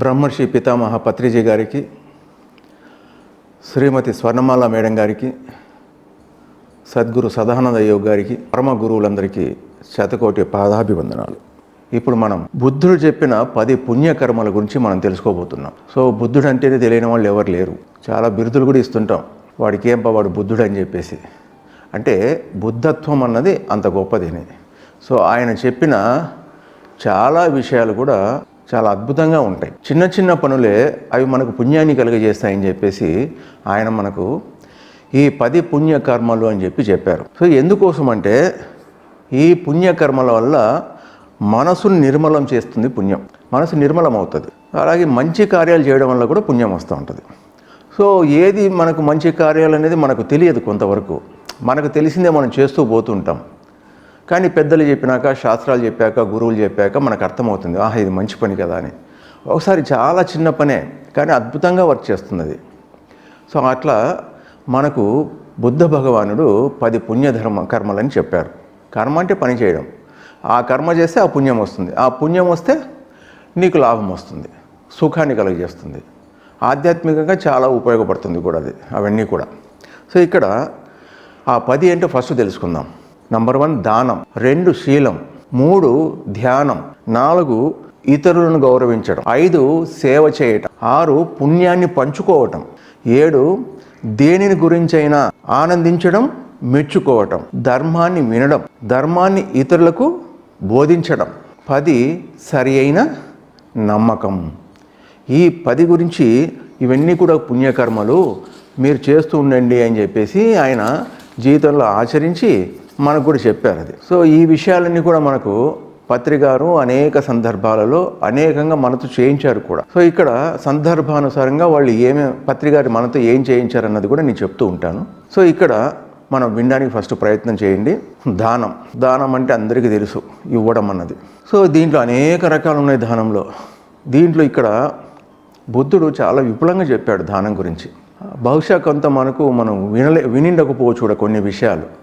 బ్రహ్మర్షి పితామహ పత్రిజీ గారికి శ్రీమతి స్వర్ణమాల మేడం గారికి సద్గురు సదానంద యోగ్ గారికి పరమ గురువులందరికీ శతకోటి పాదాభివందనాలు. ఇప్పుడు మనం బుద్ధుడు చెప్పిన పది పుణ్యకర్మల గురించి మనం తెలుసుకోబోతున్నాం. సో బుద్ధుడు అంటేనే తెలియని వాళ్ళు ఎవరు లేరు. చాలా బిరుదులు కూడా ఇస్తుంటాం. వాడికి ఏం వాడు బుద్ధుడు అని చెప్పేసి. అంటే బుద్ధత్వం అన్నది అంత గొప్పదేని. సో ఆయన చెప్పిన చాలా విషయాలు కూడా చాలా అద్భుతంగా ఉంటాయి. చిన్న చిన్న పనులే అవి మనకు పుణ్యాన్ని కలుగజేస్తాయని చెప్పేసి ఆయన మనకు ఈ పది పుణ్యకర్మలు అని చెప్పి చెప్పారు. సో ఎందుకోసం అంటే ఈ పుణ్యకర్మల వల్ల మనసును నిర్మలం చేస్తుంది పుణ్యం. మనసు నిర్మలం అవుతుంది అలాగే మంచి కార్యాలు చేయడం వల్ల కూడా పుణ్యం వస్తూ ఉంటుంది. సో ఏది మనకు మంచి కార్యాలు అనేది మనకు తెలియదు కొంతవరకు. మనకు తెలిసిందే మనం చేస్తూ పోతుంటాం కానీ పెద్దలు చెప్పినాక శాస్త్రాలు చెప్పాక గురువులు చెప్పాక మనకు అర్థమవుతుంది ఆహా ఇది మంచి పని కదా అని. ఒకసారి చాలా చిన్న పనే కానీ అద్భుతంగా వర్క్ చేస్తుంది అది సో అట్లా మనకు బుద్ధ భగవానుడు పది పుణ్యధర్మ కర్మలని చెప్పారు. కర్మ అంటే పని చేయడం. ఆ కర్మ చేస్తే ఆ పుణ్యం వస్తుంది. ఆ పుణ్యం వస్తే నీకు లాభం వస్తుంది. సుఖాన్ని కలుగజేస్తుంది. ఆధ్యాత్మికంగా చాలా ఉపయోగపడుతుంది కూడా అది అవన్నీ కూడా. సో ఇక్కడ ఆ పది ఏంటో ఫస్ట్ తెలుసుకుందాం. నంబర్ వన్ దానం. రెండు శీలం. మూడు ధ్యానం. నాలుగు ఇతరులను గౌరవించడం. ఐదు సేవ చేయటం. ఆరు పుణ్యాన్ని పంచుకోవటం. ఏడు దేనిని గురించైనా ఆనందించడం మెచ్చుకోవటం. ధర్మాన్ని వినడం. ధర్మాన్ని ఇతరులకు బోధించడం. పది సరి అయిన నమ్మకం. ఈ పది గురించి ఇవన్నీ కూడా పుణ్యకర్మలు. మీరు చేస్తూ ఉండండి అని చెప్పేసి ఆయన జీవితంలో ఆచరించి మనకు కూడా చెప్పారు అది. సో ఈ విషయాలన్నీ కూడా మనకు పత్రికారు అనేక సందర్భాలలో అనేకంగా మనతో చేయించారు కూడా. సో ఇక్కడ సందర్భానుసారంగా వాళ్ళు ఏమే పత్రికారు మనతో ఏం చేయించారన్నది కూడా నేను చెప్తూ ఉంటాను. సో ఇక్కడ మనం వినడానికి ఫస్ట్ ప్రయత్నం చేయండి. దానం. దానం అంటే అందరికీ తెలుసు. ఇవ్వడం అన్నది. సో దీంట్లో అనేక రకాలు ఉన్నాయి దానంలో. దీంట్లో ఇక్కడ బుద్ధుడు చాలా విపులంగా చెప్పాడు దానం గురించి. బహుశా కొంత మనకు మనం వినలే వినిండకపోవచ్చు కూడా కొన్ని విషయాలు.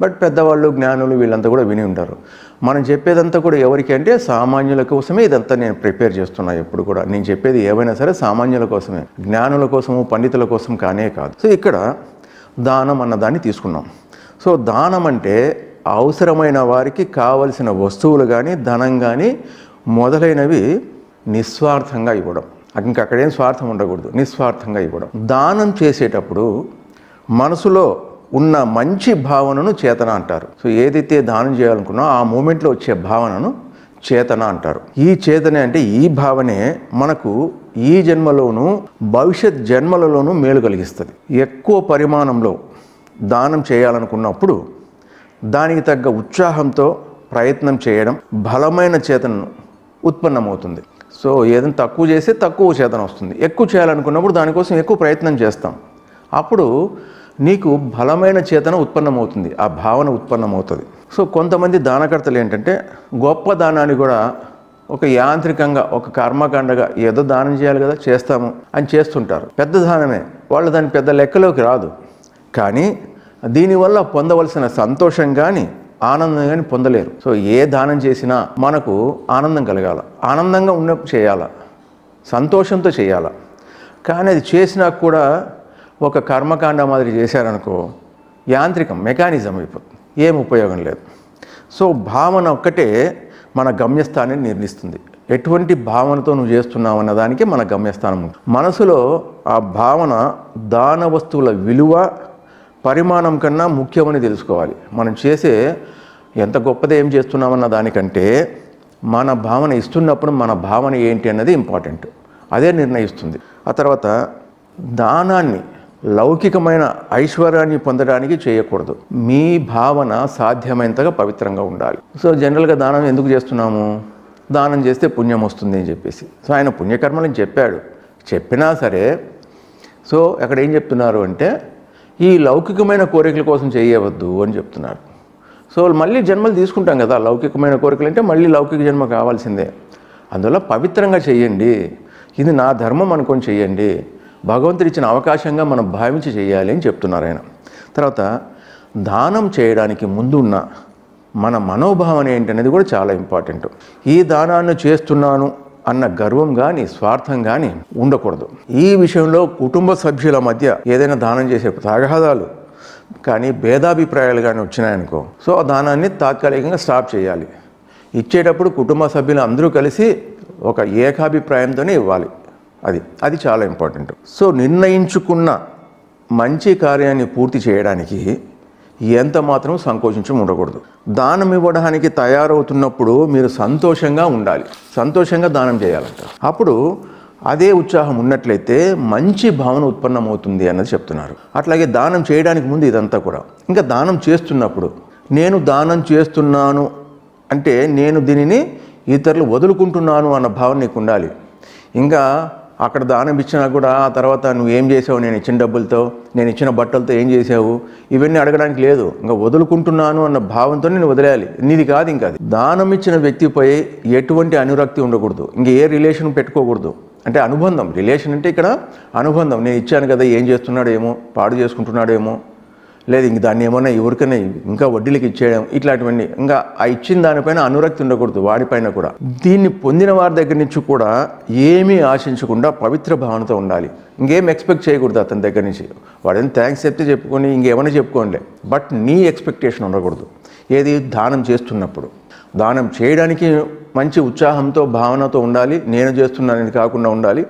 బట్ పెద్దవాళ్ళు జ్ఞానులు వీళ్ళంతా కూడా విని ఉంటారు. మనం చెప్పేదంతా కూడా ఎవరికి అంటే సామాన్యుల కోసమే ఇదంతా నేను ప్రిపేర్ చేస్తున్నా ఎప్పుడు కూడా. నేను చెప్పేది ఏవైనా సరే సామాన్యుల కోసమే. జ్ఞానుల కోసము పండితుల కోసం కానే కాదు. సో ఇక్కడ దానం అన్నదాన్ని తీసుకున్నాం. సో దానం అంటే అవసరమైన వారికి కావలసిన వస్తువులు కానీ ధనం కానీ మొదలైనవి నిస్వార్థంగా ఇవ్వడం. ఇంకక్కడేం స్వార్థం ఉండకూడదు. నిస్వార్థంగా ఇవ్వడం. దానం చేసేటప్పుడు మనసులో ఉన్న మంచి భావనను చేతన అంటారు. సో ఏదైతే దానం చేయాలనుకున్నా ఆ మూమెంట్లో వచ్చే భావనను చేతన అంటారు. ఈ చేతన అంటే ఈ భావనే మనకు ఈ జన్మలోనూ భవిష్యత్ జన్మలలోనూ మేలు కలిగిస్తుంది. ఎక్కువ పరిమాణంలో దానం చేయాలనుకున్నప్పుడు దానికి తగ్గ ఉత్సాహంతో ప్రయత్నం చేయడం బలమైన చేతనను ఉత్పన్నమవుతుంది. సో ఏదైనా తక్కువ చేస్తే తక్కువ చేతన వస్తుంది. ఎక్కువ చేయాలనుకున్నప్పుడు దానికోసం ఎక్కువ ప్రయత్నం చేస్తాం. అప్పుడు నీకు బలమైన చేతన ఉత్పన్నమవుతుంది ఆ భావన ఉత్పన్నమవుతుంది. సో కొంతమంది దానకర్తలు ఏంటంటే గొప్ప దానాన్ని కూడా ఒక యాంత్రికంగా ఒక కర్మకాండగా ఏదో దానం చేయాలి కదా చేస్తాము అని చేస్తుంటారు. పెద్ద దానమే. వాళ్ళు దాని పెద్ద లెక్కలోకి రాదు. కానీ దీనివల్ల పొందవలసిన సంతోషం కానీ ఆనందం కానీ పొందలేరు. సో ఏ దానం చేసినా మనకు ఆనందం కలగాల. ఆనందంగా ఉన్న చేయాల. సంతోషంతో చేయాల. కానీ అది చేసినా కూడా ఒక కర్మకాండ మాదిరి చేశారనుకో యాంత్రికం మెకానిజం అయిపోతుంది. ఏం ఉపయోగం లేదు. సో భావన ఒక్కటే మన గమ్యస్థానాన్ని నిర్ణయిస్తుంది ఎటువంటి భావనతో నువ్వు చేస్తున్నావు అన్న దానికి మన గమ్యస్థానం ఉంటుంది. మనసులో ఆ భావన దాన వస్తువుల విలువ పరిమాణం కన్నా ముఖ్యమని తెలుసుకోవాలి. మనం చేసే ఎంత గొప్పది ఏం చేస్తున్నామన్న దానికంటే మన భావన ఇస్తున్నప్పుడు మన భావన ఏంటి అన్నది ఇంపార్టెంట్. అదే నిర్ణయిస్తుంది. ఆ తర్వాత దానాన్ని లౌకికమైన ఐశ్వర్యాన్ని పొందడానికి చేయకూడదు. మీ భావన సాధ్యమైనంతగా పవిత్రంగా ఉండాలి. సో జనరల్గా దానం ఎందుకు చేస్తున్నాము? దానం చేస్తే పుణ్యం వస్తుంది అని చెప్పేసి. సో ఆయన పుణ్యకర్మలని చెప్పాడు. చెప్పినా సరే సో అక్కడ ఏం చెప్తున్నారు అంటే ఈ లౌకికమైన కోరికల కోసం చేయవద్దు అని చెప్తున్నారు. సో మళ్ళీ జన్మలు తీసుకుంటాం కదా లౌకికమైన కోరికలు అంటే మళ్ళీ లౌకిక జన్మ కావాల్సిందే. అందువల్ల పవిత్రంగా చేయండి. ఇది నా ధర్మం అనుకొని చేయండి. భగవంతుడు ఇచ్చిన అవకాశంగా మనం భావించి చేయాలి అని చెప్తున్నారు ఆయన. తర్వాత దానం చేయడానికి ముందున్న మన మనోభావన ఏంటనేది కూడా చాలా ఇంపార్టెంట్. ఈ దానాన్ని చేస్తున్నాను అన్న గర్వం కానీ స్వార్థం కానీ ఉండకూడదు. ఈ విషయంలో కుటుంబ సభ్యుల మధ్య ఏదైనా దానం చేసే తగాదాలు కానీ భేదాభిప్రాయాలు కానీ వచ్చినాయనుకో సో ఆ దానాన్ని తాత్కాలికంగా స్టాప్ చేయాలి. ఇచ్చేటప్పుడు కుటుంబ సభ్యులు అందరూ కలిసి ఒక ఏకాభిప్రాయంతోనే ఇవ్వాలి. అది అది చాలా ఇంపార్టెంట్. సో నిర్ణయించుకున్న మంచి కార్యాన్ని పూర్తి చేయడానికి ఎంత మాత్రం సంకోచించడం ఉండకూడదు. దానం ఇవ్వడానికి తయారవుతున్నప్పుడు మీరు సంతోషంగా ఉండాలి. సంతోషంగా దానం చేయాలంట. అప్పుడు అదే ఉత్సాహం ఉన్నట్లయితే మంచి భావన ఉత్పన్నమవుతుంది అన్నది చెప్తున్నారు. అట్లాగే దానం చేయడానికి ముందు ఇదంతా కూడా. ఇంకా దానం చేస్తున్నప్పుడు నేను దానం చేస్తున్నాను అంటే నేను దీనిని ఇతరులు వదులుకుంటున్నాను అన్న భావన నీకు ఉండాలి. ఇంకా అక్కడ దానం ఇచ్చినా కూడా ఆ తర్వాత నువ్వు ఏం చేసావు? నేను ఇచ్చిన డబ్బులతో నేను ఇచ్చిన బట్టలతో ఏం చేసావు? ఇవన్నీ అడగడానికి లేదు. ఇంకా వదులుకుంటున్నాను అన్న భావంతో నేను వదిలేయాలి. నీది కాదు ఇంకా అది. దానం ఇచ్చిన వ్యక్తిపై ఎటువంటి అనురక్తి ఉండకూడదు. ఇంక ఏ రిలేషన్ పెట్టుకోకూడదు. అంటే అనుబంధం. రిలేషన్ అంటే ఇక్కడ అనుబంధం. నేను ఇచ్చాను కదా ఏం చేస్తున్నాడేమో పాడు చేసుకుంటున్నాడేమో లేదు ఇంక దాన్ని ఏమన్నా ఎవరికైనా ఇంకా వడ్డీలకి ఇచ్చేయడం ఇట్లాంటివన్నీ. ఇంకా ఆ ఇచ్చిన దానిపైన అనురక్తి ఉండకూడదు వాడిపైన కూడా. దీన్ని పొందిన వారి దగ్గర నుంచి కూడా ఏమీ ఆశించకుండా పవిత్ర భావనతో ఉండాలి. ఇంకేం ఎక్స్పెక్ట్ చేయకూడదు అతని దగ్గర నుంచి. వాడని థ్యాంక్స్ చెప్తే చెప్పుకొని ఇంకేమైనా చెప్పుకోండి బట్ నీ ఎక్స్పెక్టేషన్ ఉండకూడదు. ఏది దానం చేస్తున్నప్పుడు. దానం చేయడానికి మంచి ఉత్సాహంతో భావనతో ఉండాలి. నేను చేస్తున్నానని కాకుండా ఉండాలి.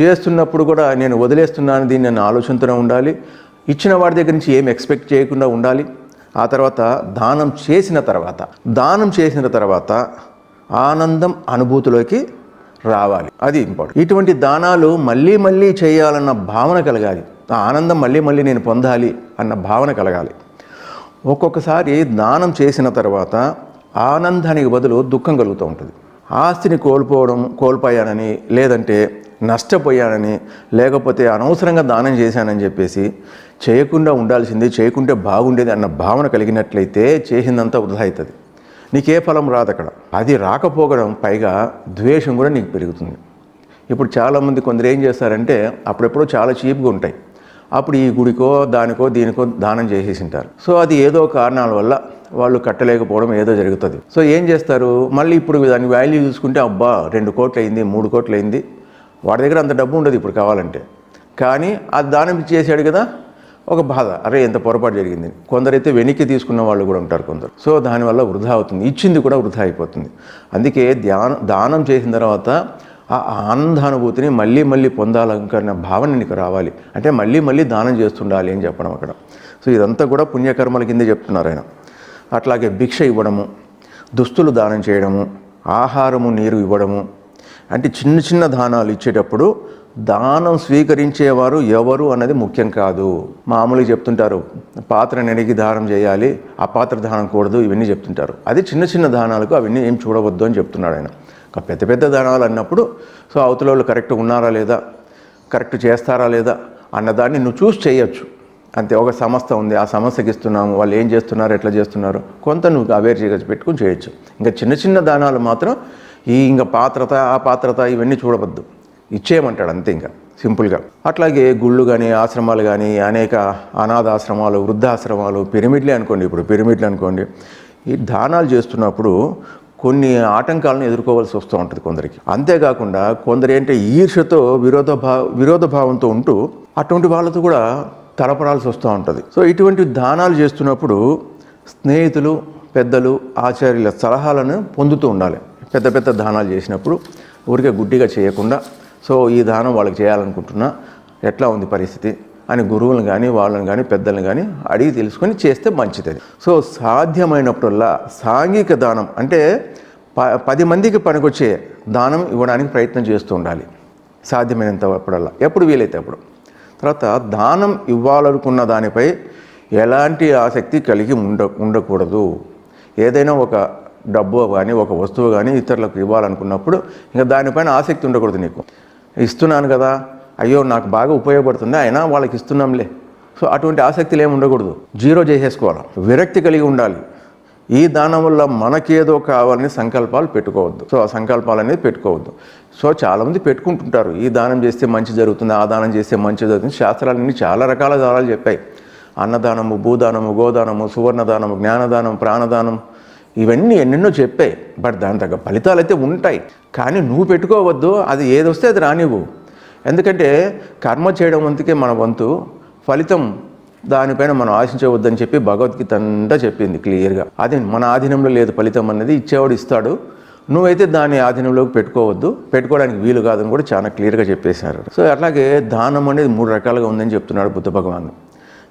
చేస్తున్నప్పుడు కూడా నేను వదిలేస్తున్నాను దీన్ని నేను ఆలోచనతోనే ఉండాలి. ఇచ్చిన వాడి దగ్గర నుంచి ఏం ఎక్స్పెక్ట్ చేయకుండా ఉండాలి? ఆ తర్వాత దానం చేసిన తర్వాత దానం చేసిన తర్వాత ఆనందం అనుభూతిలోకి రావాలి. అది ఇంపార్టెంట్ ఇటువంటి దానాలు మళ్ళీ మళ్ళీ చేయాలన్న భావన కలగాలి. ఆ ఆనందం మళ్ళీ మళ్ళీ నేను పొందాలి అన్న భావన కలగాలి. ఒక్కొక్కసారి దానం చేసిన తర్వాత ఆనందానికి బదులు దుఃఖం కలుగుతూ ఉంటుంది. ఆస్తిని కోల్పోవడం కోల్పోయానని లేదంటే నష్టపోయానని లేకపోతే అనవసరంగా దానం చేశానని చెప్పేసి చేయకుండా ఉండాల్సింది చేయకుంటే బాగుండేది అన్న భావన కలిగినట్లయితే చేసిందంతా వృధా అవుతుంది. నీకే ఫలం రాదు అక్కడ అది రాకపోవడం పైగా ద్వేషం కూడా నీకు పెరుగుతుంది. ఇప్పుడు చాలామంది కొందరు ఏం చేస్తారంటే అప్పుడెప్పుడో చాలా చీప్గా ఉంటాయి. అప్పుడు ఈ గుడికో దానికో దీనికో దానం చేసేసింటారు. సో అది ఏదో కారణాల వల్ల వాళ్ళు కట్టలేకపోవడం ఏదో జరుగుతుంది. సో ఏం చేస్తారు? మళ్ళీ ఇప్పుడు దాని వాల్యూ చూసుకుంటే అబ్బా రెండు కోట్లు అయింది మూడు కోట్లు అయింది వాడి దగ్గర అంత డబ్బు ఉండదు ఇప్పుడు కావాలంటే. కానీ అది దానం చేశాడు కదా ఒక బాధ. అరే ఎంత పొరపాటు జరిగింది. కొందరైతే వెనక్కి తీసుకున్న వాళ్ళు కూడా ఉంటారు కొందరు. సో దానివల్ల వృధా అవుతుంది. ఇచ్చింది కూడా వృధా అయిపోతుంది. అందుకే ధ్యానం దానం చేసిన తర్వాత ఆ ఆనందానుభూతిని మళ్ళీ మళ్ళీ పొందాలనుకున్న భావన నీకు రావాలి. అంటే మళ్ళీ మళ్ళీ దానం చేస్తుండాలి అని చెప్పడం అక్కడ. సో ఇదంతా కూడా పుణ్యకర్మల కిందే చెప్తున్నారు ఆయన. అట్లాగే భిక్ష ఇవ్వడము దుస్తులు దానం చేయడము ఆహారము నీరు ఇవ్వడము అంటే చిన్న చిన్న దానాలు ఇచ్చేటప్పుడు దానం స్వీకరించేవారు ఎవరు అన్నది ముఖ్యం కాదు. మామూలుగా చెప్తుంటారు పాత్ర నెడిగి దానం చేయాలి ఆ పాత్ర దానం కూడదు ఇవన్నీ చెప్తుంటారు. అది చిన్న చిన్న దానాలకు అవన్నీ ఏం చూడవద్దు అని చెప్తున్నాడు ఆయన. పెద్ద పెద్ద దానాలు అన్నప్పుడు సో అవతల వాళ్ళు కరెక్ట్ ఉన్నారా లేదా? కరెక్ట్ చేస్తారా లేదా? అన్నదాన్ని నువ్వు చూసి చేయొచ్చు. అంతే ఒక సంస్థ ఉంది ఆ సమస్యకి ఇస్తున్నాము వాళ్ళు ఏం చేస్తున్నారు ఎట్లా చేస్తున్నారు కొంత నువ్వు అవేర్ చేయవచ్చు పెట్టుకుని చేయొచ్చు. ఇంకా చిన్న చిన్న దానాలు మాత్రం ఈ ఇంకా పాత్రత ఆ పాత్రత ఇవన్నీ చూడవద్దు. ఇచ్చేయమంటాడు అంతే ఇంకా సింపుల్గా. అట్లాగే గుళ్ళు కానీ ఆశ్రమాలు కానీ అనేక అనాథాశ్రమాలు వృద్ధాశ్రమాలు పిరమిడ్లే అనుకోండి ఇప్పుడు పిరమిడ్లు అనుకోండి. ఈ దానాలు చేస్తున్నప్పుడు కొన్ని ఆటంకాలను ఎదుర్కోవాల్సి వస్తూ ఉంటుంది కొందరికి. అంతేకాకుండా కొందరు ఏంటంటే ఈర్ష్యతో విరోధ భావ విరోధ భావంతో ఉంటూ అటువంటి వాళ్ళతో కూడా తలపడాల్సి వస్తూ ఉంటుంది. సో ఇటువంటి దానాలు చేస్తున్నప్పుడు స్నేహితులు పెద్దలు ఆచార్యుల సలహాలను పొందుతూ ఉండాలి. పెద్ద పెద్ద దానాలు చేసినప్పుడు ఊరికే గుడ్డిగా చేయకుండా సో ఈ దానం వాళ్ళకి చేయాలనుకుంటున్నా ఎట్లా ఉంది పరిస్థితి? అని గురువులను కానీ వాళ్ళని కానీ పెద్దలను కానీ అడిగి తెలుసుకొని చేస్తే మంచిది. సో సాధ్యమైనప్పుడల్లా సాంఘిక దానం అంటే ప పది మందికి పనికొచ్చే దానం ఇవ్వడానికి ప్రయత్నం చేస్తూ ఉండాలి. సాధ్యమైనంతప్పుడల్లా ఎప్పుడు వీలైతే అప్పుడు. తర్వాత దానం ఇవ్వాలనుకున్న దానిపై ఎలాంటి ఆసక్తి కలిగి ఉండ ఉండకూడదు. ఏదైనా ఒక డబ్బు కానీ ఒక వస్తువు కానీ ఇతరులకు ఇవ్వాలనుకున్నప్పుడు ఇంకా దానిపైన ఆసక్తి ఉండకూడదు నీకు. ఇస్తున్నాను కదా అయ్యో నాకు బాగా ఉపయోగపడుతుంది అయినా వాళ్ళకి ఇస్తున్నాంలే. సో అటువంటి ఆసక్తులు ఏమి ఉండకూడదు. జీరో చేసేసుకోవాలి. విరక్తి కలిగి ఉండాలి. ఈ దానం వల్ల మనకేదో కావాలని సంకల్పాలు పెట్టుకోవద్దు. సో ఆ సంకల్పాలు అనేది పెట్టుకోవద్దు. సో చాలామంది పెట్టుకుంటుంటారు. ఈ దానం చేస్తే మంచి జరుగుతుంది ఆ దానం చేస్తే మంచి జరుగుతుంది. శాస్త్రాలన్నీ చాలా రకాల దానాలు చెప్పాయి. అన్నదానము భూదానము గోదానము సువర్ణదానము జ్ఞానదానం ప్రాణదానం ఇవన్నీ ఎన్నెన్నో చెప్పాయి బట్ దాని తగ్గ ఫలితాలు అయితే ఉంటాయి. కానీ నువ్వు పెట్టుకోవద్దు అది ఏది వస్తే అది రానివ్వు. ఎందుకంటే కర్మ చేయడం వంతుకే మన వంతు ఫలితం దానిపైన మనం ఆశించవద్దని చెప్పి భగవద్గీత అంతా చెప్పింది క్లియర్గా. అది మన ఆధీనంలో లేదు ఫలితం అనేది ఇచ్చేవాడు ఇస్తాడు. నువ్వైతే దాని ఆధీనంలోకి పెట్టుకోవద్దు పెట్టుకోవడానికి వీలు కాదని కూడా చాలా క్లియర్గా చెప్పేశారు. సో అట్లాగే దానం అనేది మూడు రకాలుగా ఉందని చెప్తున్నాడు బుద్ధ భగవాన్.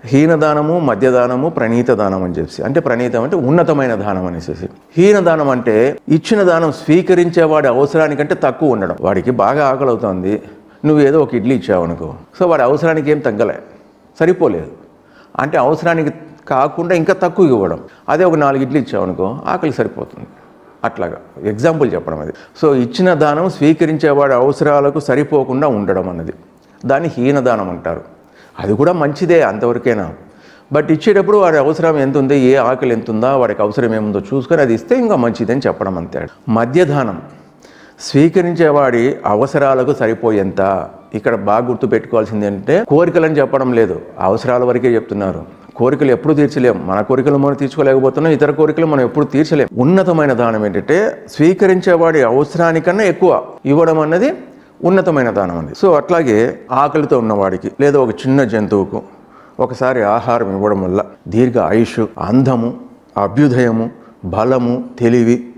హీనదానము మధ్యదానము ప్రణీత దానం అని చెప్పి అంటే ప్రణీతం అంటే ఉన్నతమైన దానం అనేసి హీనదానం అంటే ఇచ్చిన దానం స్వీకరించేవాడి అవసరానికంటే తక్కువ ఉండడం. వాడికి బాగా ఆకలి అవుతుంది నువ్వు ఏదో ఒక ఇడ్లీ ఇచ్చావు అనుకో. సో వాడి అవసరానికి ఏం తగ్గలే. సరిపోలేదు. అంటే అవసరానికి కాకుండా ఇంకా తక్కువ ఇవ్వడం. అదే ఒక నాలుగు ఇడ్లీ ఇచ్చావు అనుకో ఆకలి సరిపోతుంది. అట్లాగా. ఎగ్జాంపుల్ చెప్పడం అది. సో ఇచ్చిన దానం స్వీకరించేవాడి అవసరాలకు సరిపోకుండా ఉండడం అన్నది. దాన్ని హీనదానం అంటారు. అది కూడా మంచిదే అంతవరకేనా? బట్ ఇచ్చేటప్పుడు వాడి అవసరం ఎంత ఉంది ఏ ఆకలి ఎంత ఉందా వాడికి అవసరం ఏముందో చూసుకొని అది ఇస్తే ఇంకా మంచిదని చెప్పడం అంతే. మధ్యదానం స్వీకరించేవాడి అవసరాలకు సరిపోయేంత. ఇక్కడ బాగా గుర్తుపెట్టుకోవాల్సింది ఏంటంటే కోరికలని చెప్పడం లేదు. అవసరాల వరకే చెప్తున్నారు. కోరికలు ఎప్పుడు తీర్చలేం. మన కోరికలు మనం తీర్చుకోలేకపోతున్నాం. ఇతర కోరికలు మనం ఎప్పుడు తీర్చలేం. ఉన్నతమైన దానం ఏంటంటే స్వీకరించేవాడి అవసరానికన్నా ఎక్కువ ఇవ్వడం అన్నది ఉన్నతమైన దానం అనేది సో అట్లాగే ఆకలితో ఉన్నవాడికి లేదా ఒక చిన్న జంతువుకు ఒకసారి ఆహారం ఇవ్వడం వల్ల దీర్ఘ ఆయుష్ అందము అభ్యుదయము బలము తెలివి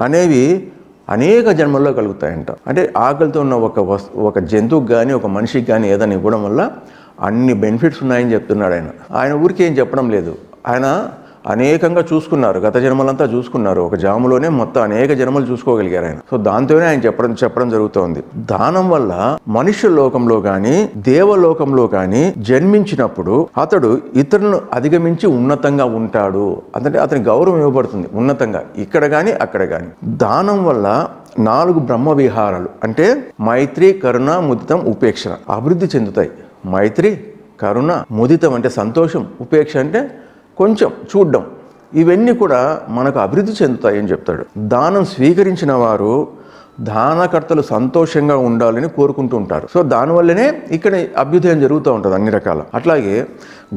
అనేవి అనేక జన్మల్లో కలుగుతాయంట. అంటే ఆకలితో ఉన్న ఒక వస్తు ఒక జంతువుకి కానీ ఒక మనిషికి కానీ ఏదైనా ఇవ్వడం వల్ల అన్ని బెనిఫిట్స్ ఉన్నాయని చెప్తున్నాడు ఆయన. ఆయన ఊరికి ఏం చెప్పడం లేదు. ఆయన అనేకంగా చూసుకున్నారు. గత జన్మలంతా చూసుకున్నారు. ఒక జాములోనే మొత్తం అనేక జన్మలు చూసుకోగలిగారు ఆయన. సో దాంతోనే ఆయన చెప్పడం చెప్పడం జరుగుతోంది. దానం వల్ల మనుష్య లోకంలో కానీ దేవలోకంలో కానీ జన్మించినప్పుడు అతడు ఇతరులను అధిగమించి ఉన్నతంగా ఉంటాడు. అంటే అతని గౌరవం ఇవ్వబడుతుంది. ఉన్నతంగా. ఇక్కడ కానీ అక్కడ కానీ దానం వల్ల నాలుగు బ్రహ్మ విహారాలు. అంటే మైత్రి కరుణ ముదితం ఉపేక్ష అభివృద్ధి చెందుతాయి. మైత్రి కరుణ ముదితం అంటే సంతోషం. ఉపేక్ష అంటే కొంచెం చూడ్డం. ఇవన్నీ కూడా మనకు అభివృద్ధి చెందుతాయని చెప్తాడు. దానం స్వీకరించిన వారు దానకర్తలు సంతోషంగా ఉండాలని కోరుకుంటూ ఉంటారు. సో దానివల్లనే ఇక్కడ అభ్యుదయం జరుగుతూ ఉంటుంది అన్ని రకాల. అట్లాగే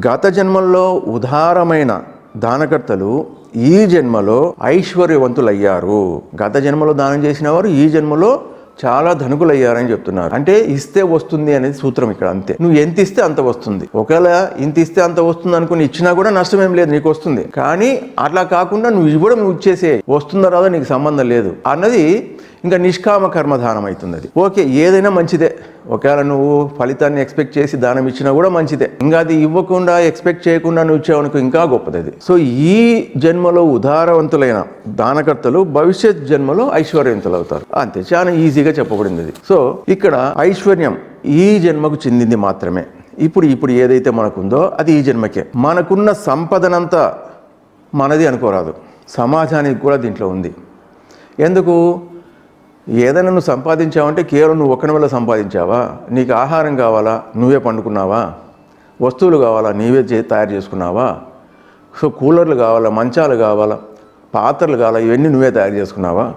గత జన్మల్లో ఉదారమైన దానకర్తలు ఈ జన్మలో ఐశ్వర్యవంతులయ్యారు. గత జన్మలో దానం చేసిన వారు ఈ జన్మలో చాలా ధనుకులయ్యారని చెప్తున్నారు. అంటే ఇస్తే వస్తుంది అనేది సూత్రం ఇక్కడ అంతే. నువ్వు ఎంత ఇస్తే అంత వస్తుంది. ఒకవేళ ఇంత ఇస్తే అంత వస్తుంది అనుకుని ఇచ్చినా కూడా నష్టం ఏం లేదు నీకు వస్తుంది. కానీ అట్లా కాకుండా నువ్వు ఇవ్వడం నువ్వు ఇచ్చేసే వస్తుందో రాదో నీకు సంబంధం లేదు. అన్నది ఇంకా నిష్కామ కర్మధానం అవుతుంది అది ఓకే ఏదైనా మంచిదే. ఒకవేళ నువ్వు ఫలితాన్ని ఎక్స్పెక్ట్ చేసి దానం ఇచ్చినా కూడా మంచిదే. ఇంకా అది ఇవ్వకుండా ఎక్స్పెక్ట్ చేయకుండా నువ్వు ఇచ్చావనుకో ఇంకా గొప్పది అది సో ఈ జన్మలో ఉదారవంతులైన దానకర్తలు భవిష్యత్ జన్మలో ఐశ్వర్యవంతులు అవుతారు. అంతే చాలా ఈజీగా చెప్పబడింది అది సో ఇక్కడ ఐశ్వర్యం ఈ జన్మకు చెందింది మాత్రమే. ఇప్పుడు ఇప్పుడు ఏదైతే మనకుందో అది ఈ జన్మకే. మనకున్న సంపదనంతా మనది అనుకోరాదు. సమాజానికి కూడా దీంట్లో ఉంది. ఎందుకు? ఏదైనా నువ్వు సంపాదించావంటే కేవలం నువ్వు ఒక్కని వల్ల సంపాదించావా? నీకు ఆహారం కావాలా? నువ్వే పండుకున్నావా? వస్తువులు కావాలా? నీవే చే తయారు చేసుకున్నావా? సో కూలర్లు కావాలా? మంచాలు కావాలా? పాత్రలు కావాలా? ఇవన్నీ నువ్వే తయారు చేసుకున్నావా?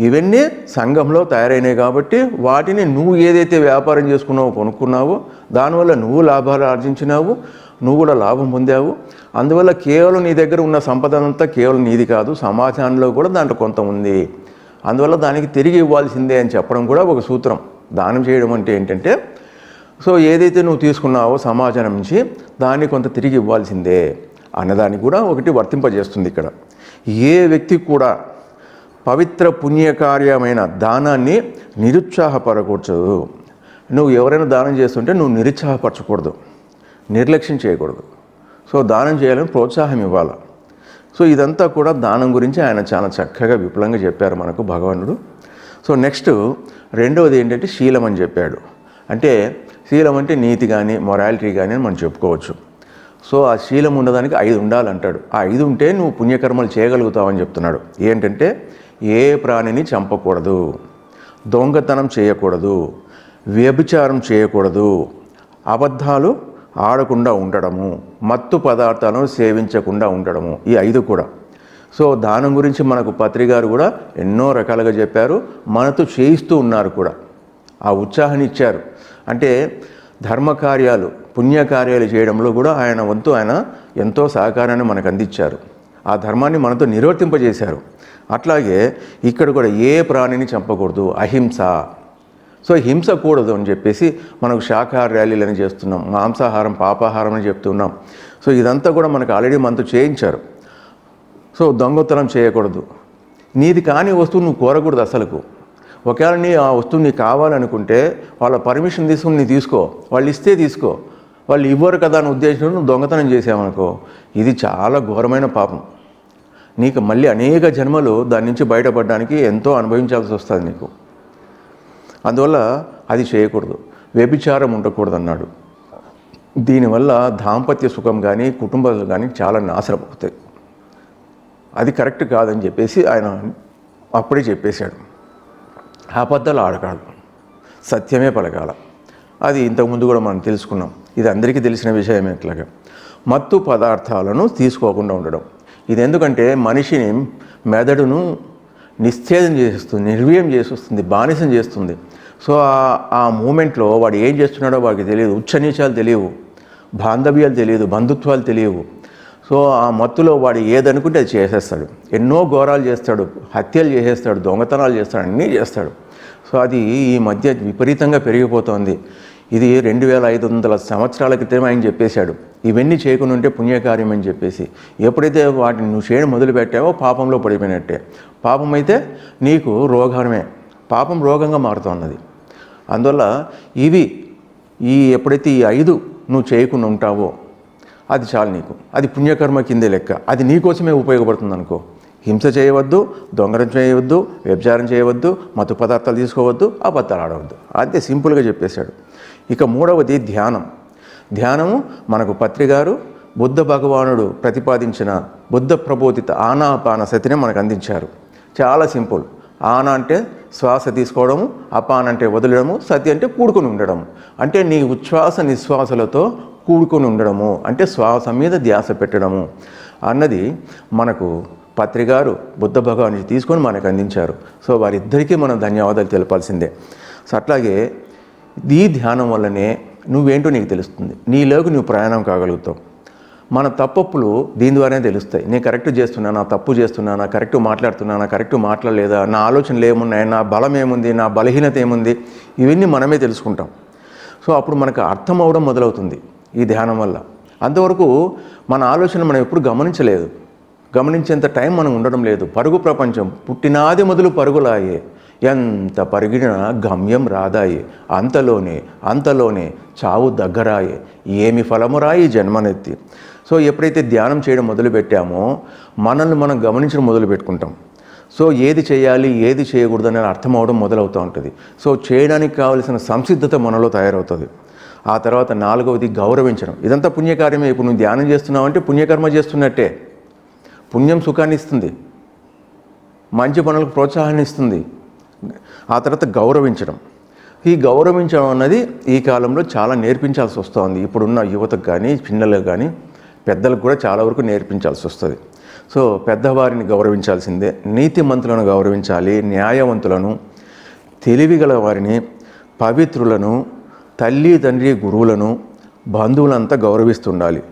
ఇవన్నీ సంఘంలో తయారైనాయి కాబట్టి వాటిని నువ్వు ఏదైతే వ్యాపారం చేసుకున్నావో కొనుక్కున్నావో దానివల్ల నువ్వు లాభాలు ఆర్జించినావు నువ్వు కూడా లాభం పొందావు. అందువల్ల కేవలం నీ దగ్గర ఉన్న సంపద అంతా కేవలం నీది కాదు సమాజంలో కూడా దాంట్లో కొంత ఉంది. అందువల్ల దానికి తిరిగి ఇవ్వాల్సిందే అని చెప్పడం కూడా ఒక సూత్రం. దానం చేయడం అంటే ఏంటంటే సో ఏదైతే నువ్వు తీసుకున్నావో సమాజం నుంచి దాన్ని కొంత తిరిగి ఇవ్వాల్సిందే అన్నదాన్ని కూడా ఒకటి వర్తింపజేస్తుంది ఇక్కడ. ఏ వ్యక్తి కూడా పవిత్ర పుణ్యకార్యమైన దానాన్ని నిరుత్సాహపరకూడదు నువ్వు ఎవరైనా దానం చేస్తుంటే నువ్వు నిరుత్సాహపరచకూడదు. నిర్లక్ష్యం చేయకూడదు. సో దానం చేయాలని ప్రోత్సాహం ఇవ్వాలి. సో ఇదంతా కూడా దానం గురించి ఆయన చాలా చక్కగా విపులంగా చెప్పారు మనకు భగవానుడు. సో నెక్స్ట్ రెండవది ఏంటంటే శీలం అని చెప్పాడు. అంటే శీలం అంటే నీతి కానీ మొరాలిటీ కానీ అని మనం చెప్పుకోవచ్చు. సో ఆ శీలం ఉండడానికి ఐదు ఉండాలంటాడు. ఆ ఐదు ఉంటే నువ్వు పుణ్యకర్మలు చేయగలుగుతావని చెప్తున్నాడు. ఏంటంటే ఏ ప్రాణిని చంపకూడదు దొంగతనం చేయకూడదు వ్యభిచారం చేయకూడదు అబద్ధాలు ఆడకుండా ఉండడము మత్తు పదార్థాలను సేవించకుండా ఉండడము ఈ ఐదు కూడా. సో దానం గురించి మనకు పత్రి గారు కూడా ఎన్నో రకాలుగా చెప్పారు. మనతో చేయిస్తూ ఉన్నారు కూడా. ఆ ఉత్సాహాన్ని ఇచ్చారు. అంటే ధర్మకార్యాలు పుణ్యకార్యాలు చేయడంలో కూడా ఆయన వంతు ఆయన ఎంతో సహకారాన్ని మనకు అందించారు. ఆ ధర్మాన్ని మనతో నిర్వర్తింపజేశారు. అట్లాగే ఇక్కడ కూడా ఏ ప్రాణిని చంపకూడదు? అహింస. సో హింస కూడదు అని చెప్పేసి మనకు శాకాహార ర్యాలీలని చేస్తున్నాం మాంసాహారం పాపాహారం అని చెప్తున్నాం. సో ఇదంతా కూడా మనకు ఆల్రెడీ మనతో చేయించారు. సో దొంగతనం చేయకూడదు. నీది కాని వస్తువు నువ్వు కోరకూడదు అసలుకు. ఒకవేళ నీ ఆ వస్తువు నీకు కావాలనుకుంటే వాళ్ళ పర్మిషన్ తీసుకుని నీ తీసుకో వాళ్ళు ఇస్తే తీసుకో. వాళ్ళు ఇవ్వరు కదా అని ఉద్దేశంతో నువ్వు దొంగతనం చేసావనుకో. ఇది చాలా ఘోరమైన పాపం. నీకు మళ్ళీ అనేక జన్మలు దాని నుంచి బయటపడడానికి ఎంతో అనుభవించాల్సి వస్తుంది నీకు. అందువల్ల అది చేయకూడదు. వ్యభిచారం ఉండకూడదు అన్నాడు దీనివల్ల దాంపత్య సుఖం కానీ కుటుంబాలు కానీ చాలా నాశనం అవుతాయి. అది కరెక్ట్ కాదని చెప్పేసి ఆయన అప్పుడే చెప్పేశాడు. అబద్ధాలు ఆడకాడు సత్యమే పలకాల. అది ఇంతకుముందు కూడా మనం తెలుసుకున్నాం. ఇది అందరికీ తెలిసిన విషయమే ఇట్లాగా మత్తు పదార్థాలను తీసుకోకుండా ఉండడం. ఇది ఎందుకంటే మనిషిని మెదడును నిశ్చేదం చేసేస్తుంది నిర్వీయం చేసేస్తుంది బానిసం చేస్తుంది. సో ఆ- మూమెంట్లో వాడు ఏం చేస్తున్నాడో వాడికి తెలియదు. ఉచ్చనీచాలు తెలియవు. బాంధవ్యాలు తెలియదు. బంధుత్వాలు తెలియవు. సో ఆ మత్తులో వాడు ఏదనుకుంటే అది చేసేస్తాడు. ఎన్నో ఘోరాలు చేస్తాడు. హత్యలు చేసేస్తాడు. దొంగతనాలు చేస్తాడు. అన్నీ చేస్తాడు. సో అది ఈ మధ్య విపరీతంగా పెరిగిపోతోంది. ఇది రెండు వేల ఐదు వందల సంవత్సరాల క్రితం ఆయన చెప్పేశాడు. ఇవన్నీ చేయకుండా ఉంటే పుణ్యకార్యం అని చెప్పేసి. ఎప్పుడైతే వాటిని నువ్వు చేయడం మొదలు పెట్టావో పాపంలో పడిపోయినట్టే. పాపం అయితే నీకు రోగమే. పాపం రోగంగా మారుతున్నది. అందువల్ల ఇవి ఈ ఎప్పుడైతే ఈ ఐదు నువ్వు చేయకుండా ఉంటావో అది చాలు నీకు. అది పుణ్యకర్మ కిందే లెక్క. అది నీకోసమే ఉపయోగపడుతుంది అనుకో. హింస చేయవద్దు దొంగరం చేయవద్దు వ్యభిచారం చేయవద్దు మత్తు పదార్థాలు తీసుకోవద్దు అబద్ధాలు ఆడవద్దు. అంతే సింపుల్గా చెప్పేశాడు. ఇక మూడవది ధ్యానం. ధ్యానము మనకు పత్రిగారు బుద్ధ భగవానుడు ప్రతిపాదించిన బుద్ధ ప్రబోధిత ఆనాపాన సతిని మనకు అందించారు. చాలా సింపుల్. ఆనా అంటే శ్వాస తీసుకోవడము అపాన్ అంటే వదలడము సతి అంటే కూడుకొని ఉండడం. అంటే నీ ఉచ్ఛ్వాస నిశ్వాసలతో కూడుకొని ఉండడము అంటే శ్వాస మీద ధ్యాస పెట్టడము. అన్నది మనకు పత్రిగారు బుద్ధ భగవాన్ తీసుకొని మనకు అందించారు. సో వారిద్దరికీ మనం ధన్యవాదాలు తెలపాల్సిందే. సో అట్లాగే ఈ ధ్యానం వల్లనే నువ్వేంటో నీకు తెలుస్తుంది. నీలోకి నువ్వు ప్రయాణం కాగలుగుతావు. మన తప్పప్పులు దీని ద్వారానే తెలుస్తాయి. నేను కరెక్ట్ చేస్తున్నానా తప్పు చేస్తున్నానా కరెక్ట్ మాట్లాడుతున్నానా కరెక్ట్ మాట్లాడలేదా నా ఆలోచనలు ఏమున్నాయి నా బలం ఏముంది నా బలహీనత ఏముంది ఇవన్నీ మనమే తెలుసుకుంటాం. సో అప్పుడు మనకు అర్థం అవడం మొదలవుతుంది ఈ ధ్యానం వల్ల. అంతవరకు మన ఆలోచన మనం ఎప్పుడు గమనించలేదు. గమనించేంత టైం మనం ఉండడం లేదు. పరుగు ప్రపంచం పుట్టినాది మొదలు పరుగులాయే. ఎంత పరిగినా గమ్యం రాదాయి. అంతలోనే అంతలోనే చావు దగ్గరాయే. ఏమి ఫలము రాయి జన్మనెత్తి. సో ఎప్పుడైతే ధ్యానం చేయడం మొదలుపెట్టామో మనల్ని మనం గమనించడం మొదలు పెట్టుకుంటాం సో ఏది చేయాలి ఏది చేయకూడదు అనేది అర్థం అవడం మొదలవుతూ ఉంటుంది. సో చేయడానికి కావలసిన సంసిద్ధత మనలో తయారవుతుంది. ఆ తర్వాత నాలుగవది గౌరవించడం. ఇదంతా పుణ్యకార్యమే. ఇప్పుడు నువ్వు ధ్యానం చేస్తున్నావు అంటే పుణ్యకర్మ చేస్తున్నట్టే. పుణ్యం సుఖాన్ని ఇస్తుంది. మంచి పనులకు ప్రోత్సాహాన్ని ఇస్తుంది. ఆ తర్వాత గౌరవించడం. ఈ గౌరవించడం అన్నది ఈ కాలంలో చాలా నేర్పించాల్సి వస్తుంది. ఇప్పుడున్న యువతకు కానీ పిల్లలకు కానీ పెద్దలకు కూడా చాలా వరకు నేర్పించాల్సి వస్తుంది. సో పెద్దవారిని గౌరవించాల్సిందే నీతిమంతులను గౌరవించాలి న్యాయవంతులను తెలివిగల వారిని పవిత్రులను తల్లి తండ్రి గురువులను బంధువులంతా గౌరవిస్తుండాలి.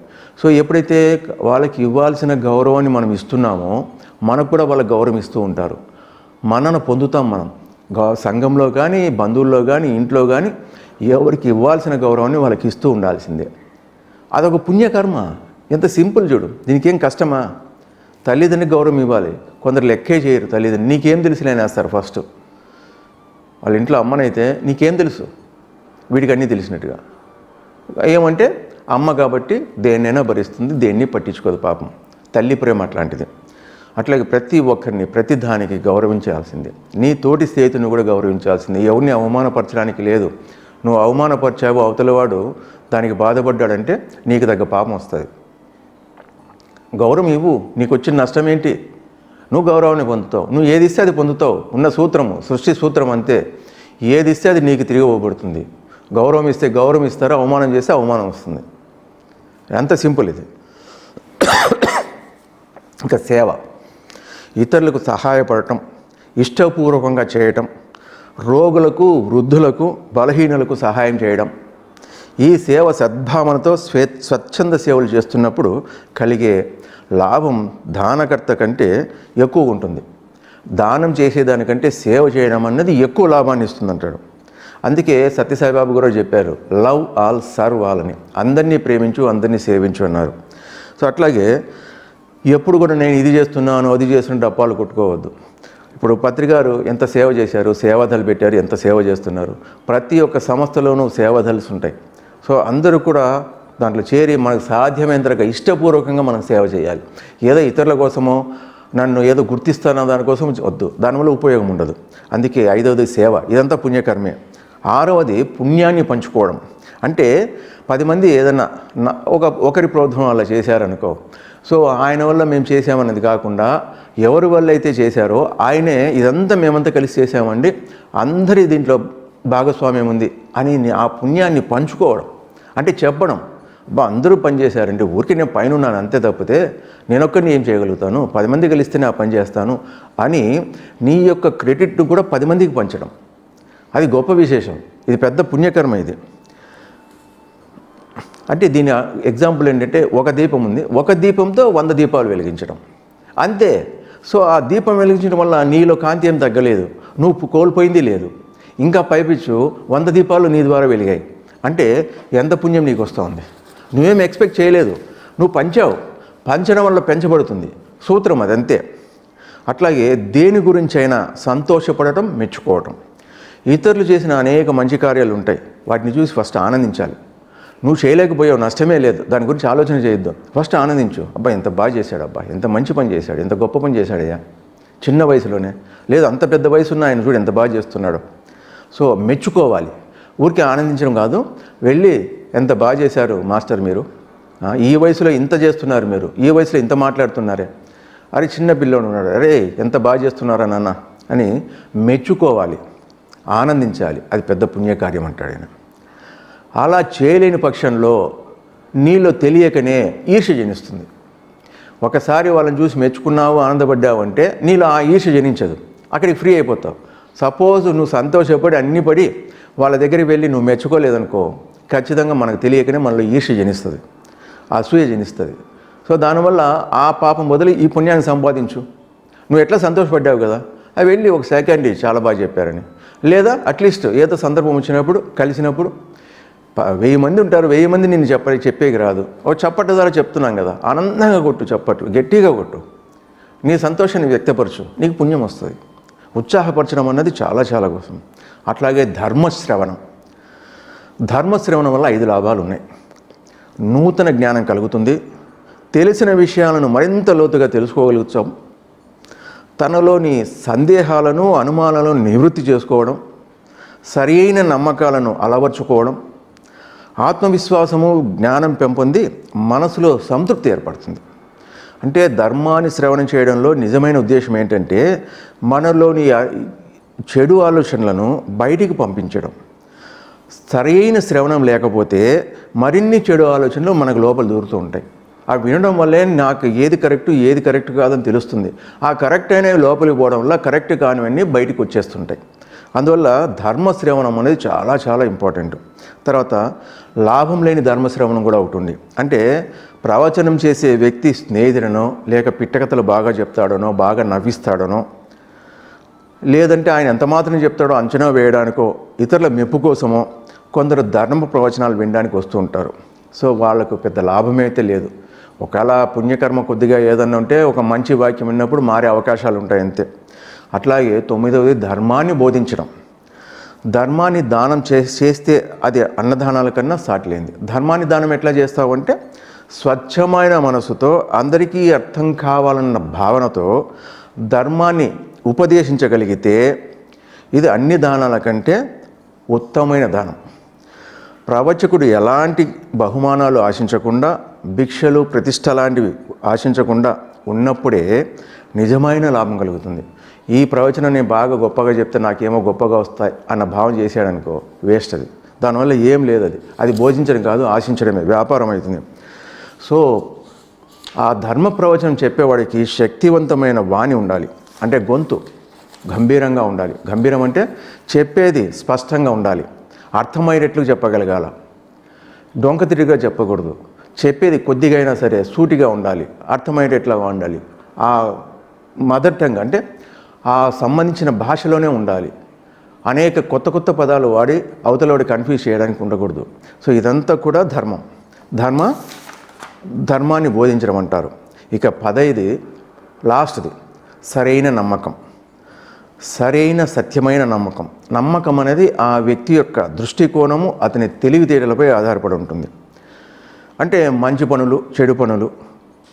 సో ఎప్పుడైతే వాళ్ళకి ఇవ్వాల్సిన గౌరవాన్ని మనం ఇస్తున్నామో మనకు కూడా వాళ్ళు గౌరవిస్తూ ఉంటారు. మనను పొందుతాం మనం. సంఘంలో కానీ బంధువుల్లో కానీ ఇంట్లో కానీ ఎవరికి ఇవ్వాల్సిన గౌరవాన్ని వాళ్ళకి ఇస్తూ ఉండాల్సిందే. అదొక పుణ్యకర్మ. ఎంత సింపుల్ చూడు. దీనికి ఏం కష్టమా? తల్లిదండ్రికి గౌరవం ఇవ్వాలి. కొందరు లెక్కే చేయరు తల్లిదండ్రులు. నీకేం లేని వేస్తారు ఫస్ట్. వాళ్ళ ఇంట్లో అమ్మనైతే నీకేం తెలుసు? వీడికి అన్నీ తెలిసినట్టుగా. ఏమంటే అమ్మ కాబట్టి దేన్నైనా భరిస్తుంది దేన్ని పట్టించుకోదు పాపం. తల్లి ప్రేమ అట్లాంటిది. అట్లాగే ప్రతి ఒక్కరిని ప్రతి దానికి గౌరవించాల్సిందే. నీ తోటి స్నేహితుని కూడా గౌరవించాల్సిందే. ఎవరిని అవమానపరచడానికి లేదు. నువ్వు అవమానపరిచావు అవతలవాడు దానికి బాధపడ్డాడంటే నీకు తగ్గ పాపం వస్తుంది. గౌరవం ఇవ్వు. నీకు వచ్చిన నష్టం ఏంటి? నువ్వు గౌరవాన్ని పొందుతావు. నువ్వు ఏది ఇస్తే అది పొందుతావు. ఉన్న సూత్రము సృష్టి సూత్రం అంతే. ఏది ఇస్తే అది నీకు తిరిగి ఇవ్వబడుతుంది. గౌరవం ఇస్తే గౌరవం ఇస్తారు అవమానం చేస్తే అవమానం వస్తుంది. ఎంత సింపుల్ ఇది. ఇంకా సేవ. ఇతరులకు సహాయపడటం ఇష్టపూర్వకంగా చేయటం రోగులకు వృద్ధులకు బలహీనులకు సహాయం చేయడం ఈ సేవ సద్భావనతో స్వే స్వచ్ఛంద సేవలు చేస్తున్నప్పుడు కలిగే లాభం దానకర్త కంటే ఎక్కువ ఉంటుంది. దానం చేసేదానికంటే సేవ చేయడం అన్నది ఎక్కువ లాభాన్ని ఇస్తుందంటాడు. అందుకే సత్యసాయిబాబు గారు చెప్పారు లవ్ ఆల్ సర్వ్ ఆల్ అని. అందరినీ ప్రేమించు అందరినీ సేవించు అన్నారు. సో అట్లాగే ఎప్పుడు కూడా నేను ఇది చేస్తున్నాను అది చేస్తున్న డప్పాలు కొట్టుకోవద్దు. ఇప్పుడు పత్రికారు ఎంత సేవ చేశారు సేవాదలు పెట్టారు ఎంత సేవ చేస్తున్నారు? ప్రతి ఒక్క సంస్థలోనూ సేవాదల్స్ ఉంటాయి. సో అందరూ కూడా దాంట్లో చేరి మనకు సాధ్యమైనంతగా ఇష్టపూర్వకంగా మనం సేవ చేయాలి. ఏదో ఇతరుల కోసమో నన్ను ఏదో గుర్తిస్తానో దానికోసం వద్దు. దానివల్ల ఉపయోగం ఉండదు. అందుకే ఐదవది సేవ ఇదంతా పుణ్యకర్మే. ఆరవది పుణ్యాన్ని పంచుకోవడం. అంటే పది మంది ఏదన్నా ఒక ఒకరి ప్రోద్భవం అలా చేశారనుకో సో ఆయన వల్ల మేము చేసామన్నది కాకుండా ఎవరి వల్ల అయితే చేశారో ఆయనే ఇదంతా మేమంతా కలిసి చేసామండి అందరి దీంట్లో భాగస్వామ్యం ఉంది అని ఆ పుణ్యాన్ని పంచుకోవడం. అంటే చెప్పడం. బా అందరూ పని చేశారంటే ఊరికి నేను పైన ఉన్నాను అంతే తప్పితే నేను ఒక్కరిని ఏం చేయగలుగుతాను? పది మంది కలిస్తే నా పని చేస్తాను అని నీ యొక్క క్రెడిట్ను కూడా పది మందికి పంచడం. అది గొప్ప విశేషం. ఇది పెద్ద పుణ్యకర్మ ఇది. అంటే దీని ఎగ్జాంపుల్ ఏంటంటే ఒక దీపం ఉంది. ఒక దీపంతో వంద దీపాలు వెలిగించడం. అంతే. సో ఆ దీపం వెలిగించడం వల్ల నీలో కాంతి ఏం తగ్గలేదు. నువ్వు కోల్పోయింది లేదు. ఇంకా పైపించు వంద దీపాలు నీ ద్వారా వెలిగాయి. అంటే ఎంత పుణ్యం నీకు వస్తుంది. నువ్వేం ఎక్స్పెక్ట్ చేయలేదు. నువ్వు పంచావు. పంచడం వల్ల పెంచబడుతుంది. సూత్రం అది అంతే. అట్లాగే దేని గురించి అయినా సంతోషపడటం మెచ్చుకోవటం. ఇతరులు చేసిన అనేక మంచి కార్యాలు ఉంటాయి. వాటిని చూసి ఫస్ట్ ఆనందించాలి. నువ్వు చేయలేకపోయావు నష్టమే లేదు. దాని గురించి ఆలోచన చేయొద్దు. ఫస్ట్ ఆనందించు. అబ్బా ఎంత బాగా చేశాడు అబ్బా. ఎంత మంచి పని చేశాడు. ఎంత గొప్ప పని చేశాడయ్యా చిన్న వయసులోనే. లేదు అంత పెద్ద వయసు ఉన్న ఆయన చూడు ఎంత బాగా చేస్తున్నాడు. సో మెచ్చుకోవాలి. ఊరికే ఆనందించడం కాదు. వెళ్ళి ఎంత బాగా చేశారు మాస్టర్ మీరు? ఈ వయసులో ఇంత చేస్తున్నారు మీరు. ఈ వయసులో ఇంత మాట్లాడుతున్నారే. అరే చిన్న పిల్లోడు ఉన్నాడు. అరే ఎంత బాగా చేస్తున్నారా నాన్న? అని మెచ్చుకోవాలి. ఆనందించాలి. అది పెద్ద పుణ్యకార్యం అంటాడు ఆయన. అలా చేయలేని పక్షంలో నీలో తెలియకనే ఈర్ష్య జనిస్తుంది. ఒకసారి వాళ్ళని చూసి మెచ్చుకున్నావు ఆనందపడ్డావు అంటే నీలో ఆ ఈర్ష జనించదు. అక్కడికి ఫ్రీ అయిపోతావు. సపోజ్ నువ్వు సంతోషపడి అన్ని పడి వాళ్ళ దగ్గరికి వెళ్ళి నువ్వు మెచ్చుకోలేదనుకో ఖచ్చితంగా మనకు తెలియకనే మనలో ఈర్ష్య జనిస్తుంది. అసూయ జనిస్తుంది. సో దానివల్ల ఆ పాపం వదిలి ఈ పుణ్యాన్ని సంపాదించు. నువ్వు ఎట్లా సంతోషపడ్డావు కదా? అవి వెళ్ళి ఒక సెకండ్ చాలా బాగా చెప్పారని. లేదా అట్లీస్ట్ ఏదో సందర్భం వచ్చినప్పుడు కలిసినప్పుడు వెయ్యి మంది ఉంటారు వెయ్యి మంది నేను చెప్ప చెప్పేకి రాదు. ఓ చప్పట్ల ద్వారా చెప్తున్నాం కదా ఆనందంగా కొట్టు చప్పట్లు గట్టిగా కొట్టు. నీ సంతోషాన్ని వ్యక్తపరచు నీకు పుణ్యం వస్తుంది. ఉత్సాహపరచడం అన్నది చాలా చాలా కోసం. అట్లాగే ధర్మశ్రవణం. ధర్మశ్రవణం వల్ల ఐదు లాభాలు ఉన్నాయి నూతన జ్ఞానం కలుగుతుంది. తెలిసిన విషయాలను మరింత లోతుగా తెలుసుకోగలుగుతాం. తనలోని సందేహాలను అనుమానాలను నివృత్తి చేసుకోవడం. సరియైన నమ్మకాలను అలవర్చుకోవడం. ఆత్మవిశ్వాసము జ్ఞానం పెంపొంది మనసులో సంతృప్తి ఏర్పడుతుంది. అంటే ధర్మాన్ని శ్రవణం చేయడంలో నిజమైన ఉద్దేశం ఏంటంటే మనలోని చెడు ఆలోచనలను బయటికి పంపించడం. సరైన శ్రవణం లేకపోతే మరిన్ని చెడు ఆలోచనలు మనకు లోపల దూరుతూ ఉంటాయి. ఆ వినడం వల్లే నాకు ఏది కరెక్ట్ ఏది కరెక్ట్ కాదని తెలుస్తుంది. ఆ కరెక్ట్ అయినవి లోపలికి పోవడం వల్ల కరెక్ట్ కానివన్నీ బయటకు వచ్చేస్తుంటాయి. అందువల్ల ధర్మశ్రవణం అనేది చాలా చాలా ఇంపార్టెంట్. తర్వాత లాభం లేని ధర్మశ్రవణం కూడా ఒకటి ఉంది. అంటే ప్రవచనం చేసే వ్యక్తి స్నేహితుడనో లేక పిట్టకథలు బాగా చెప్తాడనో బాగా నవ్విస్తాడనో లేదంటే ఆయన ఎంత మాత్రం చెప్తాడో అంచనా వేయడానికో ఇతరుల మెప్పు కోసమో కొందరు ధర్మ ప్రవచనాలు వినడానికి వస్తూ ఉంటారు. సో వాళ్ళకు పెద్ద లాభమైతే లేదు. ఒకవేళ పుణ్యకర్మ కొద్దిగా ఏదన్నా ఉంటే ఒక మంచి వాక్యం విన్నప్పుడు మారే అవకాశాలు ఉంటాయి అంతే అట్లాగే తొమ్మిదవది ధర్మాన్ని బోధించడం. ధర్మాన్ని దానం చే చేస్తే అది అన్నదానాల కన్నా సాటిలేంది ధర్మాన్ని దానం ఎట్లా చేస్తావు అంటే స్వచ్ఛమైన మనసుతో అందరికీ అర్థం కావాలన్న భావనతో ధర్మాన్ని ఉపదేశించగలిగితే ఇది అన్ని దానాల కంటే ఉత్తమైన దానం. ప్రవచకుడు ఎలాంటి బహుమానాలు ఆశించకుండా భిక్షలు ప్రతిష్ట లాంటివి ఆశించకుండా ఉన్నప్పుడే నిజమైన లాభం కలుగుతుంది. ఈ ప్రవచనం నేను బాగా గొప్పగా చెప్తే నాకేమో గొప్పగా వస్తాయి అన్న భావం చేశాడనుకో వేస్ట్ అది. దానివల్ల ఏం లేదు అది. అది బోధించడం కాదు ఆశించడమే. వ్యాపారం అవుతుంది. సో ఆ ధర్మ ప్రవచనం చెప్పేవాడికి శక్తివంతమైన వాణి ఉండాలి. అంటే గొంతు గంభీరంగా ఉండాలి. గంభీరం అంటే చెప్పేది స్పష్టంగా ఉండాలి. అర్థమయ్యేట్లు చెప్పగలగాల. డొంకతిరిగా చెప్పకూడదు. చెప్పేది కొద్దిగా అయినా సరే సూటిగా ఉండాలి. అర్థమయ్యేటట్లుగా ఉండాలి. ఆ మదర్ టంగ్ అంటే ఆ సంబంధించిన భాషలోనే ఉండాలి. అనేక కొత్త కొత్త పదాలు వాడి అవతలవాడి కన్ఫ్యూజ్ చేయడానికి ఉండకూడదు. సో ఇదంతా కూడా ధర్మం. ధర్మ ధర్మాన్ని బోధించడం అంటారు. ఇక పదైది లాస్ట్ది. సరైన నమ్మకం. సరైన సత్యమైన నమ్మకం. నమ్మకం అనేది ఆ వ్యక్తి యొక్క దృష్టికోణము అతని తెలివితేటలపై ఆధారపడి ఉంటుంది. అంటే మంచి పనులు చెడు పనులు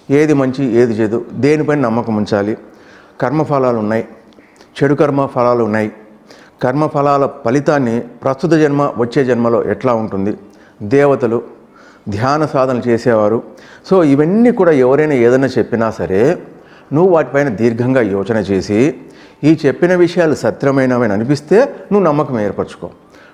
ఏది మంచి ఏది చెడు దేనిపైన నమ్మకం ఉంచాలి. కర్మఫలాలు ఉన్నాయి చెడు కర్మ ఫలాలు ఉన్నాయి. కర్మఫలాల ఫలితాన్ని ప్రస్తుత జన్మ వచ్చే జన్మలో ఎట్లా ఉంటుంది? దేవతలు ధ్యాన సాధన చేసేవారు. సో ఇవన్నీ కూడా ఎవరైనా ఏదైనా చెప్పినా సరే నువ్వు వాటిపైన దీర్ఘంగా యోచన చేసి ఈ చెప్పిన విషయాలు సత్యమైనవని అనిపిస్తే నువ్వు నమ్మకం ఏర్పరచుకో.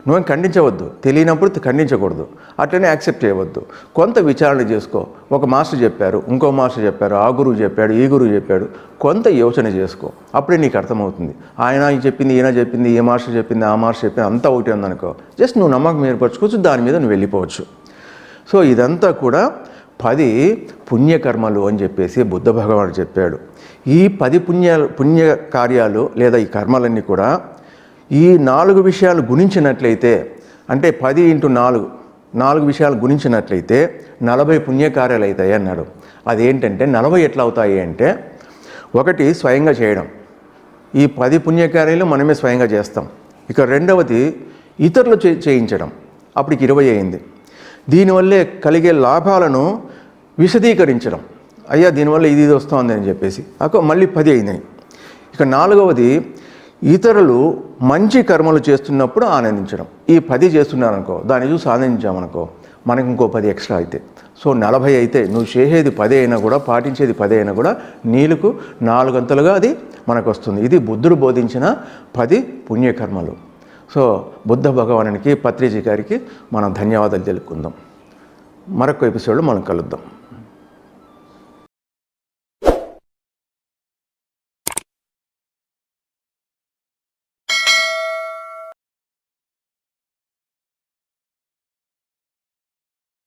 నువ్వు ఖండించవద్దు. తెలియనప్పుడు ఖండించకూడదు. అట్లనే యాక్సెప్ట్ చేయవద్దు. కొంత విచారణ చేసుకో. ఒక మాస్టర్ చెప్పారు ఇంకో మాస్టర్ చెప్పారు ఆ గురువు చెప్పాడు ఈ గురువు చెప్పాడు. కొంత యోచన చేసుకో. అప్పుడే నీకు అర్థమవుతుంది. ఆయన చెప్పింది ఈయన చెప్పింది ఈ మాస్టర్ చెప్పింది ఆ మాస్టర్ చెప్పింది అంతా ఒకటి ఉందనుకో. జస్ట్ నువ్వు నమ్మకం ఏర్పరచుకోవచ్చు దాని మీద నువ్వు వెళ్ళిపోవచ్చు. సో ఇదంతా కూడా పది పుణ్యకర్మలు అని చెప్పేసి బుద్ధ భగవానుడు చెప్పాడు. ఈ పది పుణ్య పుణ్య కార్యాలు లేదా ఈ కర్మలన్నీ కూడా ఈ నాలుగు విషయాలు గుణించినట్లయితే అంటే పది ఇంటూ నాలుగు నాలుగు విషయాలు గుణించినట్లయితే నలభై పుణ్యకార్యాలు అవుతాయి అన్నాడు. అదేంటంటే నలభై ఎట్లా అవుతాయి అంటే ఒకటి స్వయంగా చేయడం. ఈ పది పుణ్యకార్యాలు మనమే స్వయంగా చేస్తాం. ఇక రెండవది ఇతరులు చే చేయించడం. అప్పటికి ఇరవై అయింది. దీనివల్లే కలిగే లాభాలను విశదీకరించడం. అయ్యా దీనివల్ల ఇది ఇది వస్తుంది అని చెప్పేసి. అక్క మళ్ళీ పది అయినాయి. ఇక నాలుగవది ఇతరులు మంచి కర్మలు చేస్తున్నప్పుడు ఆనందించడం. ఈ పది చేస్తున్నారనుకో దాన్ని చూసి ఆనందించామనుకో మనకి ఇంకో పది ఎక్స్ట్రా అయితే. సో నలభై అయితే నువ్వు చేసేది పదే అయినా కూడా పాటించేది పదే అయినా కూడా నీలకు నాలుగంతలుగా అది మనకు వస్తుంది ఇది బుద్ధుడు బోధించిన పది పుణ్యకర్మలు. సో బుద్ధ భగవానునికి పత్రిజీ గారికి మనం ధన్యవాదాలు తెలుపుకుందాం. మరొక ఎపిసోడ్లో మనం కలుద్దాం.